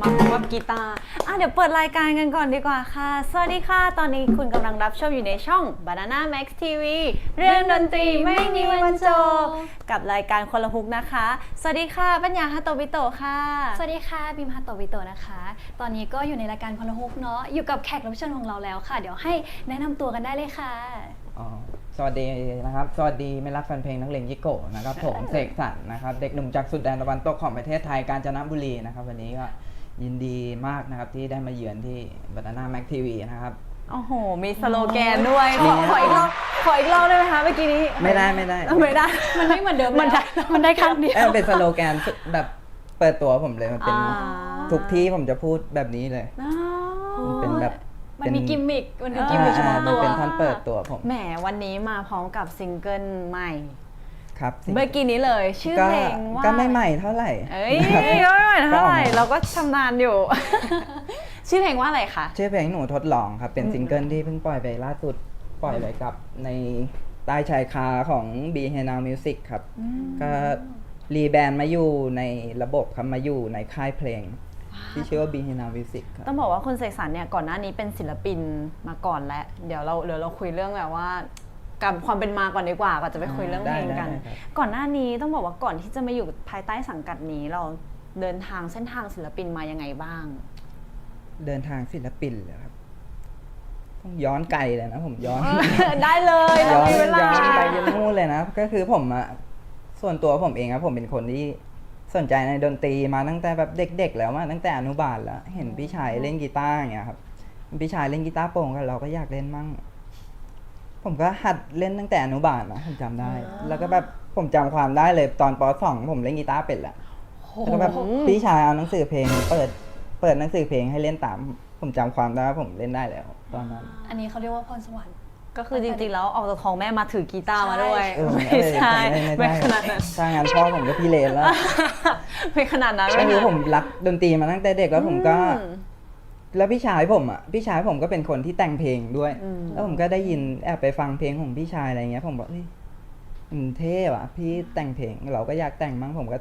มาพร้อมกับกีตาร์อะเดี๋ยวเปิดรายการกันก่อนดีกว่าค่ะ สวัสดีค่ะ ตอนนี้คุณกำลังรับชมอยู่ในช่อง Banana Max TV เรื่องดนตรีไม่มีวันจบ กับรายการคนละฮุกนะคะ สวัสดีค่ะปัญญาฮาโตบิโตะค่ะ สวัสดีค่ะบิมฮัตโตวิโตะนะคะ ตอนนี้ก็อยู่ในรายการพลฮุกเนาะอยู่กับแขกรับเชิญของเราแล้วค่ะ เดี๋ยวให้แนะนำตัวกันได้เลยค่ะ อ๋อสวัสดีนะครับ สวัสดีไม่รักแฟนเพลงนักเลงยิโกะนะครับผมเสกสรรนะครับ เด็กหนุ่มจากสุดแดนตะวันตกของประเทศไทยกาญจนบุรีนะครับ วันนี้ก็ ยินดีมากนะครับที่ได้มาเยือนที่บัตนาแม็กทีวีนะครับ โอ้โห มีสโลแกนด้วยขมีอขออีกรอบขออีกรอบได้ไหมคะเมื่อกี้นี้ ไม่ได้ไม่ได้ไม่ได้ มันไม่เหมือนเดิมมันได้แล้วมันได้ครั้งเดียวเอ้ยมันเป็นสโลแกนแบบเปิดตัวผมเลยมันเป็นอ่า ทุกที่ผมจะพูดแบบนี้เลย อ๋อมันเป็นแบบมันมีเป็กิมมิคมันมีอ่ากิมมิคเฉอ่าพาะมันตัวเป็นท่านเปิดตัวผม แหมวันนี้มาพร้อมกับซิงเกิลใหม่ ครับสิ่งเมื่อกี้นี้เลยชื่อก็เพลงว่าก็ไม่ใหม่เท่าไหร่เอ้ยครับก็ไม่ใหม่เท่าไหร่ก็ออกมาเราก็ชำนาญอยู่ ชื่อเพลงว่าอะไรคะชื่อเพลงหนูทดลองครับเป็นซิงเกิลที่เพิ่งปล่อยไปล่าสุดปล่อยไปกับในใต้ชายคาของ B h e n o w Music ครับ ก็รีแบรนด์มาอยู่ในระบบครับมาอยู่ในค่ายเพลงที่ชื่อว่า B h e n o w Music ครับต้องบอกว่าคุณเสกสรรเนี่ยก่อนหน้านี้เป็นศิลปินมาก่อนแล้ว เดี๋ยวเราเดี๋ยวเราคุยเรื่องแบบว่า กับความเป็นมาก่อนดีกว่าก่อนจะไปคุยเรื่องเพลงกันได้ได้ครับ ก่อนหน้านี้ต้องบอกว่าก่อนที่จะมาอยู่ภายใต้สังกัดนี้เราเดินทางเส้นทางศิลปินมายังไงบ้าง เดินทางศิลปินเลยครับ ต้องย้อนไกลเลยนะผมย้อน ได้เลยเราย้อนมีเวลา ย้อนไปยันนู่นเลยนะ ก็คือผมอะส่วนตัวผมเองครับผมเป็นคนที่สนใจในดนตรีมาตั้งแต่แบบเด็ก ๆ แล้วมาตั้งแต่อนุบาลแล้ว เห็นพี่ชายเล่นกีตาร์อย่างเงี้ยครับพี่ชายเล่นกีตาร์โปร่งก็เราก็อยากเล่นมั่ง ผมก็หัดเล่นตั้งแต่อนุบาลนะผมจำได้ แล้วก็แบบผมจำความได้เลยตอนป .2 ผมเล่นกีตาร์เป็นแหละ แล้วก็แบบพี่ชายเอาหนังสือเพลง เปิดเปิดหนังสือเพลงให้เล่นตาม ผมจำความได้ว่าผมเล่นได้แล้ว ตอนนั้น อันนี้เขาเรียกว่าพรสวรรค์ ก็คือจริงๆ แล้วออกจากท้องแม่มาถือกีตาร์มาด้วย เออไม่ใช่ไม่ไม่ได้ขนาดนั้นถ้างั้นพ่อผมก็พี่เลนแล้วไม่ขนาดนั้นก็ไม่คือขนาดผมรักดนตรีมาตั้งแต่เด็กแล้วผมก็อืม แล้วพี่ชายผมอะพี่ชายผมก็เป็นคนที่แต่งเพลงด้วย อืม แล้วผมก็ได้ยินแอบไปฟังเพลงของพี่ชายอะไรเงี้ย ผมบอกเฮ้ยมันเท่ว่ะ พี่แต่งเพลงเราก็อยากแต่งมั้งผมก็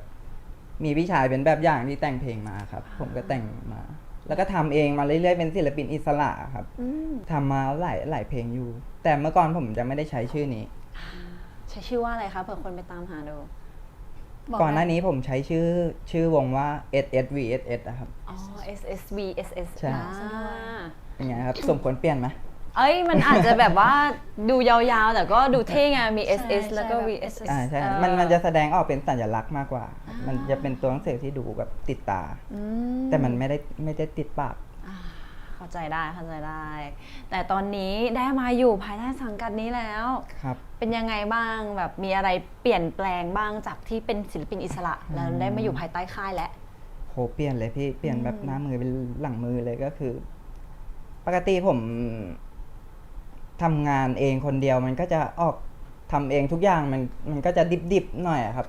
มีพี่ชายเป็นแบบอย่างที่แต่งเพลงมาครับ ผมก็แต่งมา แล้วก็ทำเองมาเรื่อยๆเป็นศิลปินอิสระครับอืมทำมาหลายหลายเพลงอยู่ แต่เมื่อก่อนผมจะไม่ได้ใช้ชื่อนี้ ใช้ชื่อว่าอะไรคะเผื่อคนไปตามหาดู บก่อนหน้าได้นี้ผมใช้ชื่อชื่อวงว่า S S V S S นะครับ อ๋อ S S B S S ใช่อ่าเป็นไงครับสมควรเปลี่ยนไหมเอ้ยมันอาจจะแบบว่าดูยาวๆ แต่ก็ดูเท่ไงมี S ใช่ S แล้วก็ใช่ V แบบ S S อ่าใช่เออมันมันจะแสดงออกเป็นสัญลักษณ์มากกว่า มันจะเป็นตัวหนังสือที่ดูแบบติดตาอืแต่มันไม่ได้ไม่ได้ติดปากอ่า เข้าใจได้เข้าใจได้ แต่ตอนนี้ได้มาอยู่ภายใต้สังกัดนี้แล้ว ครับ เป็นยังไงบ้างแบบมีอะไรเปลี่ยนแปลงบ้างจากที่เป็นศิลปินอิสระ แล้วได้มาอยู่ภายใต้ค่ายแล้ว โหเปลี่ยนเลยพี่เปลี่ยนแบบหน้ามือเป็นหลังมือเลยก็คือ ปกติผมทำงานเองคนเดียวมันก็จะออกทำเองทุกอย่างมันมันก็จะดิบๆหน่อยอะครับ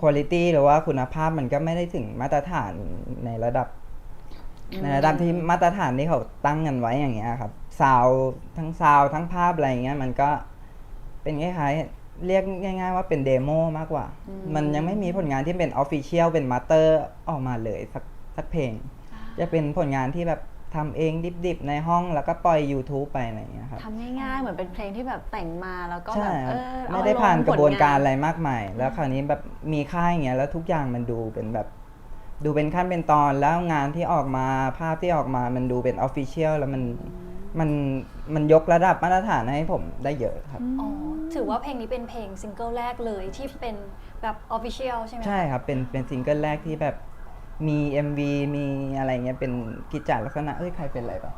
คุณภาพหรือว่าคุณภาพมันก็ไม่ได้ถึงมาตรฐานในระดับในระดับที่มาตรฐานที่เขาตั้งกันไว้อย่างเงี้ยครับซาวทั้งซาวทั้งภาพอะไรอย่างเงี้ยมันก็เป็นคล้ายๆเรียกง่าย ๆ ว่าเป็นเดโมมากกว่า มันยังไม่มีผลงานที่เป็นออฟฟิเชียลเป็นมาสเตอร์ออกมาเลยสักสักเพลง จะเป็นผลงานที่แบบทำเองดิบๆ ในห้องแล้วก็ปล่อย YouTube ไปอะไรอย่างเงี้ยครับทำง่ายๆ เหมือนเป็นเพลงที่แบบแต่งมาแล้วก็แบใช่บคเอรับอเอไม่ได้ผ่านลงกระบวนการผลงอะไรมากมาย แล้วคราวนี้แบบมีค่ายอย่างเงี้ยแล้วทุกอย่างมันดูเป็นแบบ ดูเป็นขั้นเป็นตอนแล้วงานที่ออกมาภาพที่ออกมามันดูเป็นออฟฟิเชียลแล้วมันมันมันยกระดับมาตรฐานให้ผมได้เยอะครับ อ๋อ ถือว่าเพลงนี้เป็นเพลงซิงเกิลแรกเลยที่เป็นแบบออฟฟิเชียลใช่ไหมคะใช่ครับ เป็นเป็นซิงเกิลแรกที่แบบมี MV มีอะไรเงี้ยเป็นกิจจาลักษณะเอ้ยใครเป็นอะไรปะ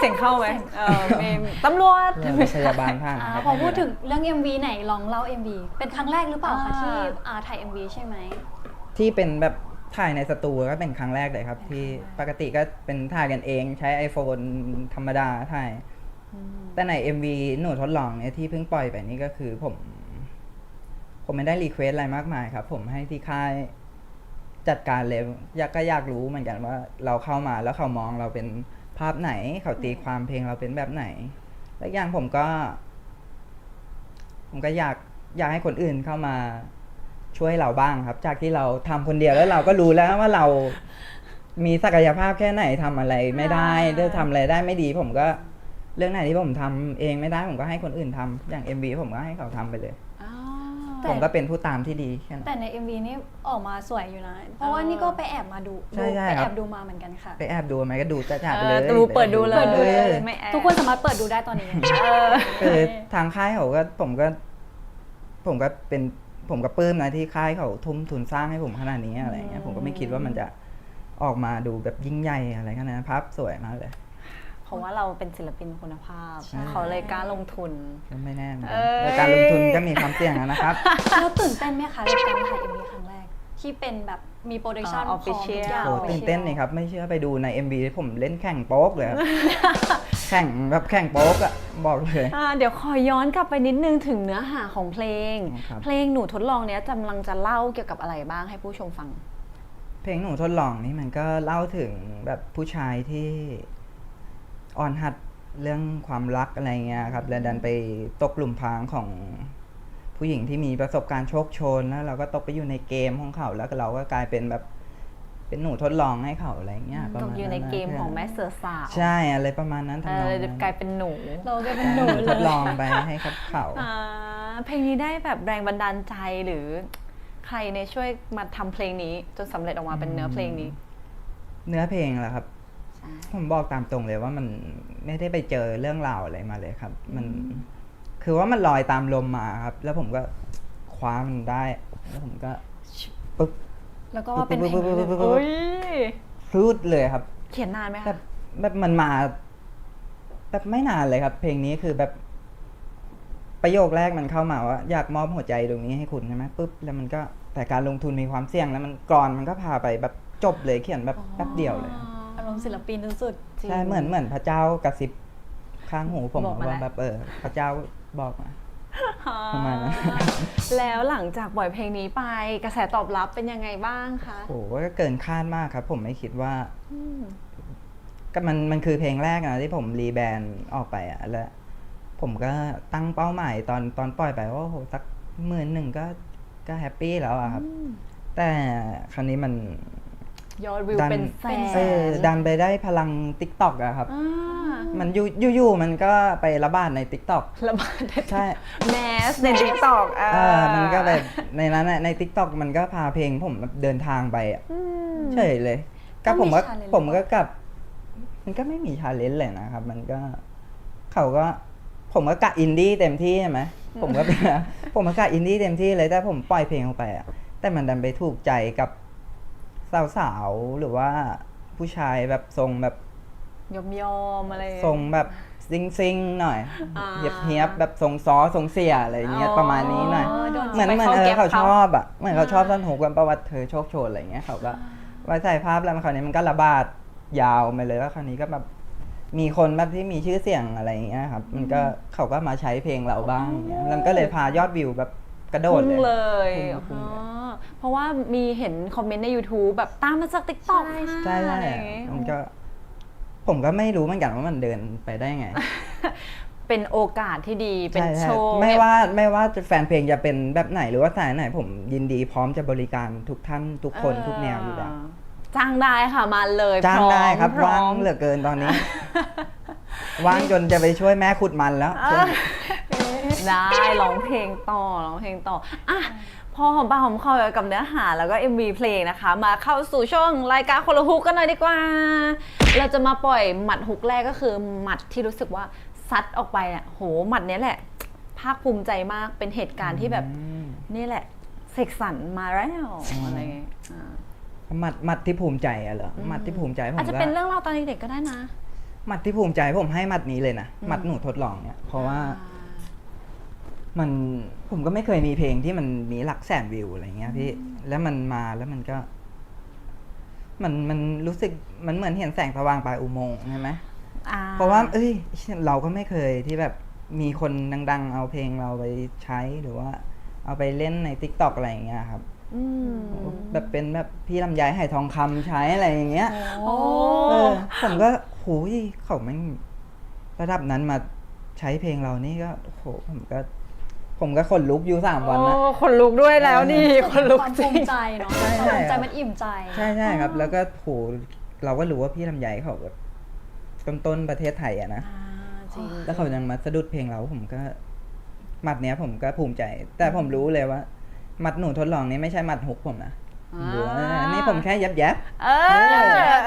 เสียงเข้าไหมเออมีตำรวจเรื่องรถพยาบาลผ่านอ่าครับพอพูดถึงเรื่อง MV ไหนลองเล่า MV เป็นครั้งแรกหรือเปล่าคะอ่าที่อ่าถ่าย MV ใช่ไหม ที่เป็นแบบถ่ายในสตูก็เป็นครั้งแรกเลยครับ ที่ปกติก็เป็นถ่ายกันเองใช้ iPhone ธรรมดาถ่าย แต่ใน MV หนูทดลองเนี่ยที่เพิ่งปล่อยไปนี่ก็คือผม ผมไม่ได้รีเควสอะไรมากมายครับ ผมให้ที่ค่ายจัดการเลยอยากก็อยากรู้เหมือนกันว่าเราเข้ามาแล้วเขามองเราเป็นภาพไหน เขาตีความเพลงเราเป็นแบบไหน และอย่างผมก็ ผมก็อยากอยากให้คนอื่นเข้ามา ช่วยเราบ้างครับ จากที่เราทำคนเดียวแล้วเราก็รู้แล้วว่าเรามีศักยภาพแค่ไหนทำอะไรไม่ได้อ่าได้ทำอะไรได้ไม่ดีผมก็เรื่องไหนที่ผมทำเองไม่ได้ผมก็ให้คนอื่นทำอย่าง MV ผมก็ให้เขาทำไปเลยอ๋อแต่ผมก็เป็นผู้ตามที่ดีแค่นั้นแต่ใน MV นี่ออกมาสวยอยู่นะ เพราะว่านี่ก็ไปแอบมาดูใช่ใช่ไปครัแอบบดูมาเหมือนกันค่ะ ไปแอบดูไหมก็ดูจ้าๆไปเอเลอยดูเปิดดูเลยเปิดดูเลยออไม่แอบทุกคนสามารถเปิดดูได้ตอนนี้เออคือทางค่ายเขาก็ผมก็ ผมก็เป็น ผมก็ปลื้มนะที่ค่ายเขาทุ่มทุนสร้างให้ผมขนาดนี้อะไรเงี้ยผมก็ไม่คิดว่ามันจะออกมาดูแบบยิ่งใหญ่อะไรขนาดนั้นภาพสวยมากเลย เพราะว่าเราเป็นศิลปินคุณภาพ ใช่ เขาเลยกล้าลงทุน ก็ไม่แน่เหมือนกัเอ้นยแต่การลงทุนก็มีความเสี่ยงอะนะครับ แล้วตื่นเต้นไหมคะในการถ่าย MV ครั้งแรก ที่เป็นแบบมีโปรดักชันอ่าพร้อมทุกอย่าง official โอ้ตื่นเต้นเลยครับ ไม่เชื่อไปดูใน MV ผมเล่นแข่งโป๊กเลยครับแข่งแบบแข่งโป๊กอะบอกเลย อ่าเดี๋ยวขอย้อนกลับไปนิดนึงถึงเนื้อหาของเพลง ครับ เพลงหนูทดลองเนี้ยกำลังจะเล่าเกี่ยวกับอะไรบ้างให้ผู้ชมฟัง เพลงหนูทดลองนี่มันก็เล่าถึงแบบผู้ชายที่อ่อนหัดเรื่องความรักอะไรเงี้ยครับแล้วดันไปตกหลุมพรางของผู้หญิงที่มีประสบการณ์โชคโชนแล้วเราก็ตกไปอยู่ในเกมของเขาแล้วเราก็กลายเป็นแบบ เป็นหนูทดลองให้เขาอะไรเงี้ยประตกมาณอยู่ในนั้นนะเกมของแม่เสือสาวใช่อะไรประมาณนั้นเอทำนองอนั้นจะกลายเป็นหนู เราก็เป็นหนูทเลดยลองไปให้ครับเขาอ่าเพลงนี้ได้แบบแรงบันดาลใจหรือ ใครในยช่วยมาทำเพลงนี้จนสำเร็จออกมาเป็นเนื้อเพลงนี้ เนื้อเพลงแหละครับ ใช่ผมบอกตามตรงเลยว่ามันไม่ได้ไปเจอเรื่องราวอะไรมาเลยครับ มัน คือว่ามันลอยตามลมมาครับ แล้วผมก็คว้ามันได้ แล้วผมก็ปึ๊บ แล้วก็ว่าเป็นเพลงนี้เลยปึ๊บอุ้ยพรูดเลยครับ เขียนนานไหมแบคะบแบบมันมาแบบไม่นานเลยครับ เพลงนี้คือแบบ ประโยคแรกมันเข้ามาว่าอยากมอบหัวใจตรงนี้ให้คุณใช่ไหมปุ๊บแล้วมันก็แต่การลงทุนมีความเสี่ยงแล้วมันกรอนมันก็พาไปแบบจบเลยเขียนแบบแป๊บเดียวเลย อารมณ์ศิลปินสุดจริง ใช่เหมือนเหมือนพระเจ้ากระซิบข้างหูผมบอกมาว่าแล้วแบบเออ พระเจ้าบอกมา ประมาณนั้น แล้วหลังจากปล่อยเพลงนี้ไปกระแสตอบรับเป็นยังไงบ้างคะโอ้โหก็เกินคาดมากครับ ผมไม่คิดว่าอืมก็มันมันคือเพลงแรกนะที่ผมรีแบรนด์ออกไปอะแล้วผมก็ตั้งเป้าหมายตอนตอนปล่อยไปว่าโอ้โหสักหมื่นหนึ่งก็ก็แฮปปี้แล้วอะครับ แต่คราวนี้มัน ยอดวิวดัน เป็นแสเออ นดันไปได้พลังติ๊กต็อกอะครับ อ่ามันอยู่อยู่ๆมันก็ไประบาดในติ๊กต็อกระบาดในใช่ แมสในทิกตอกอ่าเออมันก็แบบในนั้นน่ะในทิกตอกมันก็พาเพลงผมแบบเดินทางไปอะอืม เฉยเลย ก็ผมก็ก็มี challenge ผมก็กลับ มันก็ไม่มีชาเลนจ์เลยนะครับ มันก็ เขาก็ ผมก็กะอินดี้เต็มที่ใช่ไหมผมก็เป็น ผมก็กะอินดี้เต็มที่เลยแต่ผมปล่อยเพลงออกไปอะแต่มันดันไปถูกใจกับ สาวๆ หรือว่าผู้ชายแบบทรงแบบยอมยอมๆอะไร ทรงแบบซิงซิงๆหน่อยอ่าเฮียบเฮียบๆแบบทรงซอทรงเสียอะไรอย่างเงี้ยประมาณนี้หน่อยโดนเหมือนไปเหมือนเข้าเอแก๊อปเขาเขาชอบอะเหมือนเขาอ่าชอบท่อนหูกันประวัติเธอโชคโชนอะไรอย่างเงี้ยเขาก็ไว้ใส่ภาพแล้วมันคราวนี้มันก็ระบาดยาวไปเลยแล้วคราวนี้ก็แบบมีคนแบบที่มีชื่อเสียงอะไรอย่างเงี้ยครับ มันก็เขาก็มาใช้เพลงเราบ้างอย่างเงี้ยแล้วมันก็เลยพายอดวิวแบบ กระโดดพุ่งเลยเลยพุ่งอ๋อเลยเพราะว่ามีเห็นคอมเมนต์ใน YouTube แบบตามมาจากติ๊กต็อกใช่ใช่อะไรอย่างงี้มันก็ผมก็ไม่รู้เหมือนกันว่ามันเดินไปได้ไงเป็นโอกาสที่ดีเป็นใช่โชใช่ว์ ไม่ว่าไม่ว่าจะแฟนเพลงจะเป็นแบบไหนหรือว่าสายไหน ผมยินดีพร้อมจะบริการทุกท่านทุกคนทุกแนวอยู่แล้ว จ้างได้ค่ะมาเลยจ้างพอมได้ครับพร้อว่างมเหลือเกินตอนนี้ ว่างจนจะไปช่วยแม่ขุดมันแล้วช่วงนี้ ได้ร้องเพลงต่อร้องเพลงต่ออะพอหอมปากหอมคอกับเนื้อหาแล้วก็ MV เพลงนะคะ มาเข้าสู่ช่วงรายการคนละฮุกกันหน่อยดีกว่า เราจะมาปล่อยหมัดฮุกแรกก็คือหมัดที่รู้สึกว่าซัดออกไปเนี่ยโหหมัดเนี้ยแหละ ภาคภูมิใจมากเป็นเหตุการณ์ที่แบบอืมนี่แหละเสกสรรมาแล้วอะไรอย่างเงี้ยอ่า หมัดหมัดที่ภูมิใจอะเหรอหมัดที่ภูมิใจผมอาจจะก็เป็นเรื่องราวตอนเด็กๆก็ได้นะ หมัดที่ภูมิใจผมให้หมัดนี้เลยนะหมัดหนูทดลองเนี่ยเพราะว่า มันผมก็ไม่เคยมีเพลงที่มันมีหลักแสนวิวอะไรเงี้ยพี่ แล้วมันมาแล้วมันก็ มันมันรู้สึกมันเหมือนเห็นแสงสว่างปลายอุโมงค์ใช่ไหมอ่เพราะว่า เอ้ย เราก็ไม่เคยที่แบบมีคนดัง ๆ เอาเพลงเราไปใช้หรือว่า เอาไปเล่นใน t ิ k t o k อะไรอย่างเงี้ยครับอืมแบบเป็นแบบพี่ลำไยไหทองคำใช้อะไรอย่างเงี้ยโอ้เออผมก็โหยเขาไม่งระดับนั้นมาใช้เพลงเรานี่ก็โหผมก็ ผมก็ขนลุกอยู่สามวันนะ โอ้คนลุกด้วยแล้วนี่ คนลุกความจภูริง มิใจเนาะใช่ความใช่ ภูมิใจครับมันอิ่มใจใช่ใช่ครับ แล้วก็โหเราก็รู้ว่าพี่ลำไยเขาแบบต้นๆประเทศไทยอะนะ อ่าจริง แล้วเขายังมาสะดุดเพลงเราผมก็หมัดเนี้ยผมก็ภูมิใจ แต่ผมรู้เลยว่าหมัดหนูทดลองนี้ไม่ใช่หมัดฮุกผมนะผมรู้ว่านี่ผมแค่ยับยับเอ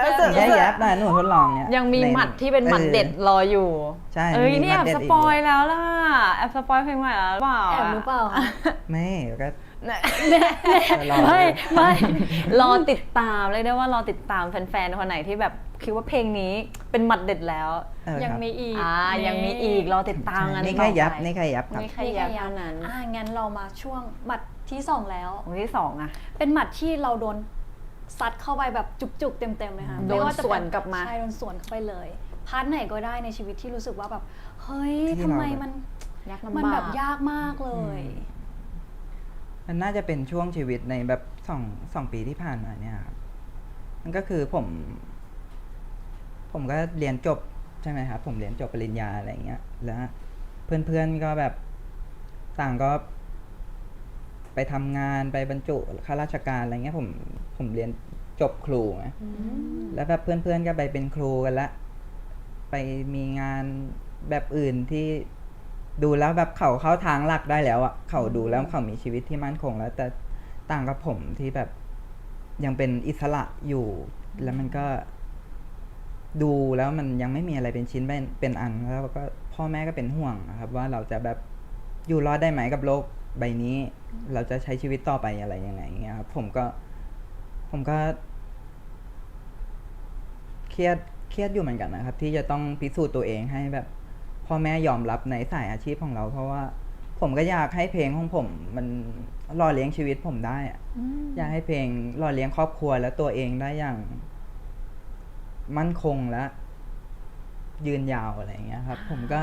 อผมแค่ยับนะหนูทดลองเนี่ยยังมีในหมัดที่เป็นหมัดเด็ดรออยู่ ใช่เอ้ยมีนี่หมัแอดบเด็ดสอีกปอยแล้วล่ะ แอบสปอยเพลงใหม่แล้วหรือเปล่าแอบหรือเปล่าคะไม่ก็เนี่ยรอไม่ไม่รอติดตามเลยได้ว่ารอติดตามแฟนๆคนไหนที่แบบคิดว่าเพลงนี้เป็นหมัดเด็ดแล้วเออยังครับมีอีกอ่ายังมีอีกรอติดตามกันนี่ต่อแค่ยับไปนี่แค่ยับครับนี่แค่ยับเท่านั้นอ่างั้นเรามาช่วงหมัดที่สองแล้ววงที่สองอะเป็นหมัดที่เราโดนซัดเข้าไปแบบจุกๆเต็มๆเลยค่ะโดนไม่าจะสวนเป็กลับมาใช่โดนสวนเข้าไปเลย พาร์ทไหนก็ได้ในชีวิตที่รู้สึกว่าแบบ เฮ้ยที่ทำไมเราแบบ มันยากลำบาก มันแบบยากมากเลยมันน่าจะเป็นช่วงชีวิตในแบบสองสองปีที่ผ่านมาเนี่ยครับมันก็คือผม ผมก็เรียนจบใช่ไหมครับผมเรียนจบปริญญาอะไรเงี้ย แล้วเพื่อนๆก็แบบต่างก็ ไปทำงานไปบรรจุข้าราชการอะไรเงี้ย ผมผมเรียนจบครูไงแล้วแบบเพื่อนๆก็ไปเป็นครูกันละ ไปมีงานแบบอื่นที่ดูแล้วแบบเขาเข้าทางหลักได้แล้วอะเขาดูแล้วเขามีชีวิตที่มั่นคงแล้ว แต่ต่างกับผมที่แบบยังเป็นอิสระอยู่ แล้วมันก็ดูแล้วมันยังไม่มีอะไรเป็นชิ้นเป็นเป็นอันแล้วก็พ่อแม่ก็เป็นห่วงครับ ว่าเราจะแบบอยู่รอดได้ไหมกับโลกใบนี้ เราจะใช้ชีวิตต่อไปอะไรยังไงอย่างเงี้ยครับผมก็ ผมก็ เครียด เครียดอยู่เหมือนกันนะครับ ที่จะต้องพิสูจน์ตัวเองให้แบบพ่อแม่ยอมรับในสายอาชีพของเรา เพราะว่าผมก็อยากให้เพลงของผม มันหล่อเลี้ยงชีวิตผมได้อะอยากให้เพลงหล่อเลี้ยงครอบครัวและตัวเองได้อย่าง มั่นคงและ ยืนยาวอะไรอย่างเงี้ยครับ ผมก็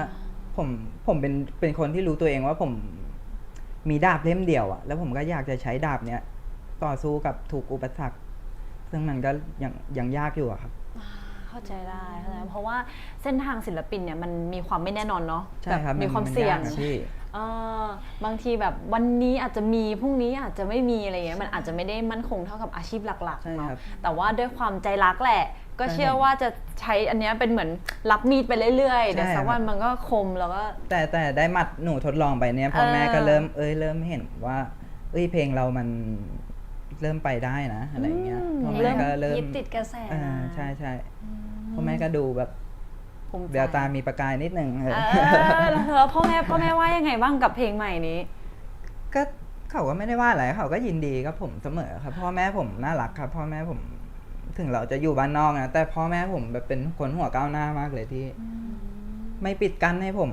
ผมผมเป็นเป็นคนที่รู้ตัวเองว่าผมมีดาบเล่มเดียวอะแล้วผมก็อยากจะใช้ดาบเนี้ยต่อสู้กับถูกอุปสรรค ซึ่งมันก็ยังยังยากอยู่อะครับ เข้าใจได้เข้าใจได้เพราะว่าเส้นทางศิลปินเนี่ยมันมีความไม่แน่นอนเนาะใช่ครับแมีความนเสี่ยงกนะพี่ เออบางทีแบบวันนี้อาจจะมีพรุ่งนี้อาจจะไม่มีอะไรเงี้ยมันอาจจะไม่ได้มั่นคงเท่ากับอาชีพหลักใช่ๆเนาะครับแต่ว่าด้วยความใจรักแหละ ก็ใช่เชื่อครับว่าจะใช้อันเนี้ยเป็นเหมือนรับมีดไปเรื่อยๆเดี๋ยวใช่สักครับ วันมันก็คมแล้วก็ แต่แต่ได้หมัดหนูทดลองไปเนี่ยพ่อเออแม่ก็เริ่มเอ้ยเริ่มเห็นว่า เอ้ยเพลงเรามัน เริ่มไปได้นะอะไรอย่างเงี้ยพ่อแม่ก็เริ่มยึดติดกระแสเออใช่ใช่พ่อแม่ก็ดูแบบภูมิใจแววตามีประกายนิดนึงเออเออแล้วพ่อแม่พ่อแม่ว่ายังไงบ้างกับเพลงใหม่นี้ ก็เขาก็ไม่ได้ว่าอะไรเขาก็ยินดีกับผมเสมอครับ พ่อแม่ผมน่ารักครับ พ่อแม่ผมถึงเราจะอยู่บ้านนอกนะแต่พ่อแม่ผมแบบเป็นคนหัวก้าวหน้ามากเลยที่ ไม่ปิดกั้นให้ผม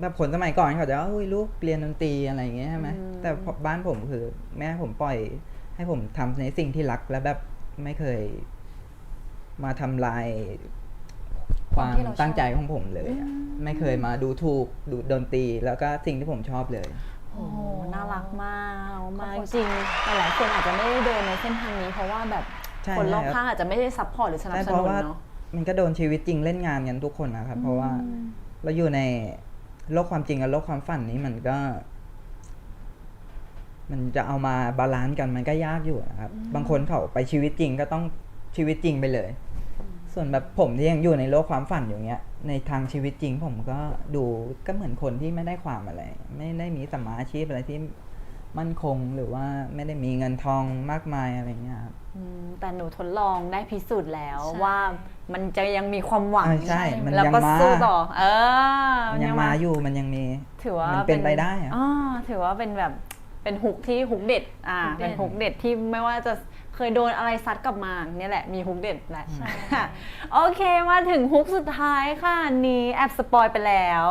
แบบคนสมัยก่อนเขาจะว่าอุ้ยลูกเรียนดนตรีอะไรอย่างเงี้ยใช่ไหมอืมแต่พอบ้านผมคือ แม่ผมปล่อย ให้ผมทำในสิ่งที่รักและแบบไม่เคยมาทำลายความที่เราชอบตั้งใจของผมเลยอะไม่เคยมาดูถูกดูดนตรีแล้วก็สิ่งที่ผมชอบเลย โอ้โหน่ารักมากมากขอบคุณจริงๆหลายๆคนอาจจะไม่ได้เดินในเส้นทางนี้เพราะว่าแบบใช่คนรอบครับข้างอาจจะไม่ได้ซัพพอร์ตหรือสนับใช่สเพนุราะนว่าเนาะ มันก็โดนชีวิตจริงเล่นงานกันทุกคนนะครับ เพราะว่าเราอยู่ในโลกความจริงกับโลกความฝันนี้มันก็ มันจะเอามาบาลานซ์กันมันก็ยากอยู่นะครับ บางคนเขาไปชีวิตจริงก็ต้องชีวิตจริงไปเลย ส่วนแบบผมที่ยังอยู่ในโลกความฝันอยู่เงี้ย ในทางชีวิตจริงผมก็ดูก็เหมือนคนที่ไม่ได้ความอะไร ไม่ได้มีสมมาอาชีพอะไรที่มั่นคงหรือว่าไม่ได้มีเงินทองมากมายอะไรเงี้ยครับอืมแต่หนูทดลองได้พิสูจน์แล้วใช่ว่ามันจะยังมีความหวังอ่าใช่มันแล้วยังก็มาสู้ต่อ เออมันยังมาอยู่มันยังมี ถือว่ามันเป็นไปได้อะอ่าถือว่าเป็นแบบ เป็นฮุกที่ฮุกเด็ดอ่าฮุกเด็ด เป็นฮุกเด็ดที่ไม่ว่าจะเคยโดนอะไรซัดกลับมาเนี่ยแหละมีฮุกเด็ดแหละใช่โอเคมาถึงฮุกสุดท้ายค่ะอันนี้แอบสปอยไปแล้ว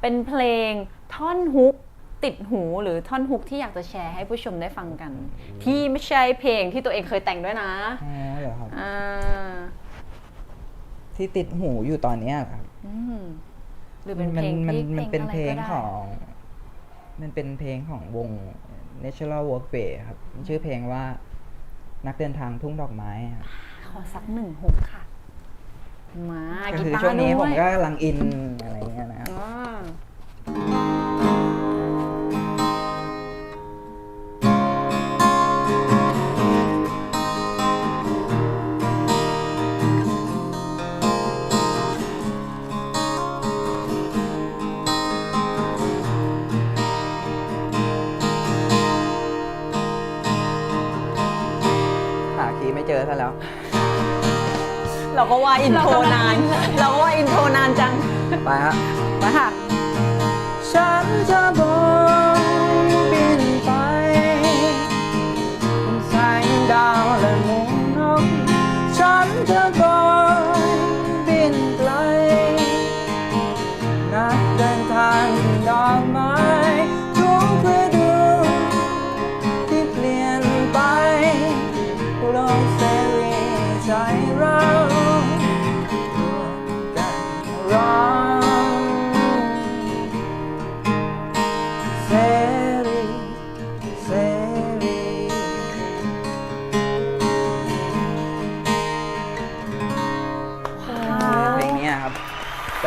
เป็นเพลงท่อนฮุกติดหูหรือท่อนฮุกที่อยากจะแชร์ให้ผู้ชมได้ฟังกัน ที่ไม่ใช่เพลงที่ตัวเองเคยแต่งด้วยนะอ๋อเหรอครับ อ่าที่ติดหูอยู่ตอนเนี้ยครับ อืมหรือเป็นเพลงมันที่มันเป็นเพลงเพลงอะไรก็ได้ของ มันเป็นเพลงของวง Natural Workway ครับ ชื่อเพลงว่านักเดินทางทุ่งดอกไม้ครับขอสักหนึ่งฮุกค่ะ มาก็กีคือตาร์ช่วงนี้ด้ผวมยก็กำลังอินอะไรเงี้ยนะครับอ่า เราก็ว่าอินโทรนาน เราก็ว่าอินโทรนานจัง ไปฮะมาค่ะ ฉันจะบนบินไปบนแสงดาวและหมุนนกฉันจะ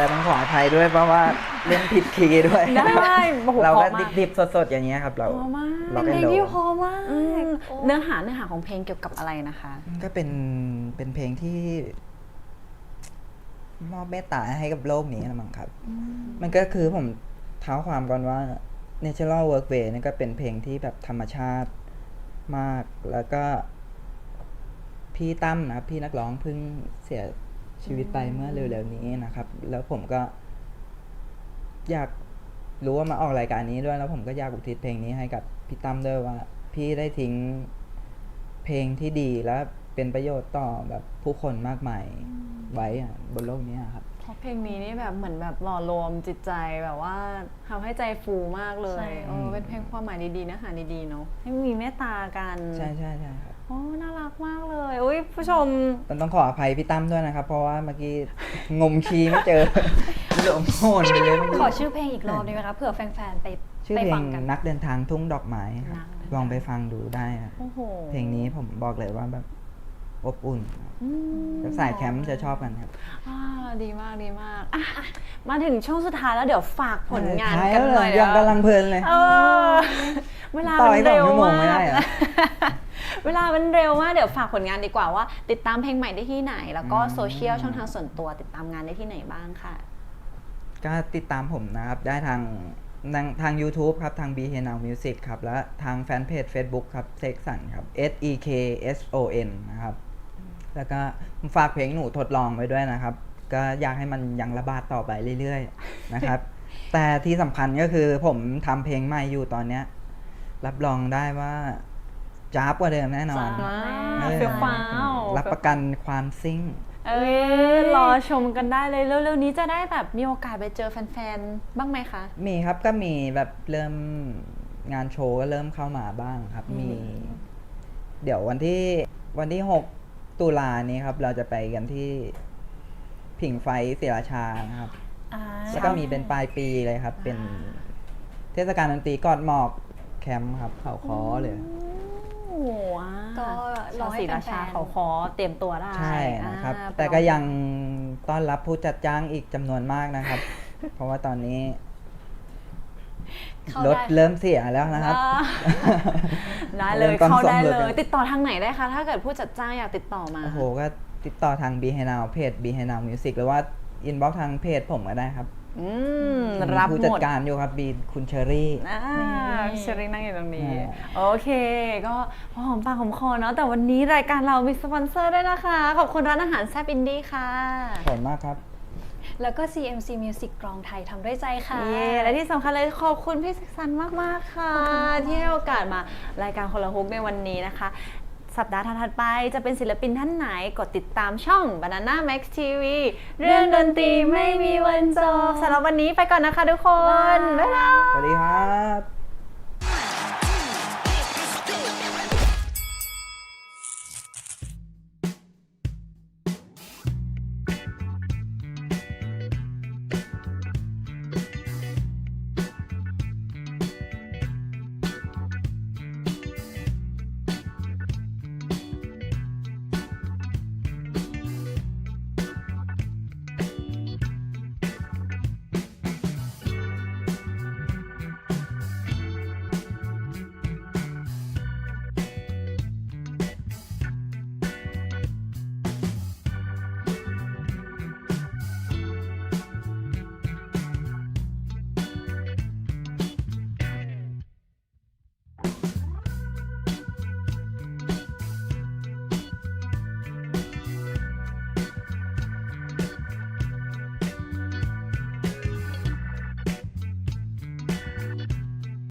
แต่ต้องขออภัยด้วยเพราะว่าเล่นผิดคีย์ด้วย ได้โอ้โหเราเพก็ราะมากดิบๆสดๆอย่างเงี้ยครับเราเพราะมากเราเป็นเพลงที่เพอมากอืมโอ้เนื้อหาเนื้อหาของเพลงเกี่ยวกับอะไรนะคะ ก็เป็นเป็นเพลงที่ มอบเมตตาให้กับโลกนี้นะมั้งครับ มันก็คือผมเท้าความก่อนว่า Natural Workway นี่ก็เป็นเพลงที่แบบธรรมชาติมากแล้วก็ พี่ตั้มนะครับพี่นักร้องเพิ่งเสีย ชีวิตไปเมื่อเร็วๆนี้นะครับ แล้วผมก็ อยากรู้ว่ามาออกรายการนี้ด้วย แล้วผมก็อยากอุทิศเพลงนี้ให้กับพี่ตั้มด้วยว่า พี่ได้ทิ้งเพลงที่ดีและเป็นประโยชน์ต่อแบบผู้คนมากมายไว้อะบนโลกนี้อะครับเพราะเพลงนี้นี่แบบเหมือนแบบหล่อรวมจิตใจแบบว่าทำให้ใจฟูมากเลใช่ยเออเป็นเพลงความหมายดีๆเนื้อหาดีๆเนาะให้มีเมตตากัน ใช่ใช่ใช่ครับ โอ้น่ารักมากเลยอุ้ยผู้ชมต้องต้องขออภัยพี่ตั้มด้วยนะครับ เพราะว่าเมื่อกี้งมคีย์ไม่เจอหลงโหนไปเลยเมื่อขกี้อชื่อเพลงอีกรอบได้ไหมคะเผื่อแฟนๆไปชื่อไปเพลฟังงกันนักเดินทางทุ่งดอกไม้ครับนักเดินทางลองไปฟังดูได้ครับโอ้โห เพลงนี้ผมบอกเลยว่าแบบ อบอุ่นครับอืม แล้วสายแคมป์จะชอบกันครับ อ่าดีมากดีมากอะมาถึงช่วงสุดท้ายแล้วเดี๋ยวฝากผลงานท้ายกันแล้วหน่อยยังนะกำลังเพลินเลย เออเวลาต่อมันอีกสองเร็วชั่วโมงมากไม่ได้เหรอ เวลามันเร็วมากเดี๋ยวฝากผลงานดีกว่าว่า ติดตามเพลงใหม่ได้ที่ไหน แล้วก็อืมโซเชียลช่องทางส่วนตัวติดตามงานได้ที่ไหนบ้างค่ะ ก็ติดตามผมนะครับ ได้ทางทางทาง YouTube ครับ ทาง b h Now Music ครับ และทางแฟนเพจ Facebook ครับ เซกสันครับ S E K S O N นะครับ แล้วก็ฝากเพลงหนูทดลองไว้ด้วยนะครับ ก็อยากให้มันยังระบาดต่อไปเรื่อยๆนะครับ แต่ที่สำคัญก็คือผมทำเพลงใหม่อยู่ตอนเนี้ย รับรองได้ว่าจ้าบกว่าเดิมแน่นอนจ้าบว้าเอวอเฟี้ยวฟ้าวรับประกันความซิ่ง เอ้ยรอชมกันได้เลยเร็วๆนี้จะได้แบบมีโอกาสไปเจอแฟนๆ บ้างไหมคะ มีครับก็มีแบบเริ่มงานโชว์ก็เริ่มเข้ามาบ้างครับ มี เดี๋ยววันที่วันที่หก ตุลานี้ครับ เราจะไปกันที่ผิงไฟศิราชานะครับ อ่าแล้วก็มีเป็นปลายปีเลยครับ เป็นเทศกาลดนตรีกอดหมอกแคมป์ครับเขาคอเลย โอ้โหก็รอให้ศรีราชาแฟนๆ เขาขอเตรียมตัวได้ใช่นะครับ อ่าแต่ก็ยังต้อนรับผู้จัดจ้างอีกจำนวนมากนะครับ เพราะว่าตอนนี้ เข้ารถได้เริ่มเสียแล้วนะครับ อ่าได้เลเริ่ยมต้นเข้าได้ซ่อมรถเลเลยยติดต่อทางไหนได้คะ ถ้าเกิดผู้จัดจ้างอยากติดต่อมา โอ้โห ก็ติดต่อทาง b h a n o w เพจ b h a n o w Music หรือว่าอินบ็อกทางเพจผมก็ได้ครับอืมมีรับผู้หจัดมดการอยู่ครับบีคุณเชอรี่ อ่าเชอรี่นั่งอยู่ตรงนี้ อ่า โอเค ก็พอหอมปากหอมคอเนาะแต่วันนี้รายการเรามีสปอนเซอร์ด้วยนะคะ ขอบคุณร้านอาหารแซบอินดี้ค่ะ ขอบคุณมากครับ แล้วก็ CMC Music กรองไทยทำด้วยใจค่ะ เย้และที่สำคัญเลยขอบคุณพี่ซิกซันมากๆค่ะ ที่ให้โอกาสมารายการคนละฮุกในวันนี้นะคะ สัปดาห์ถัดๆไปจะเป็นศิลปินท่านไหนกดติดตามช่อง Banana Max TV เรื่องดนตรีไม่มีวันจบสำหรับวันนี้ไปก่อนนะคะทุกคน บ๊ายบาย สวัสดีครับ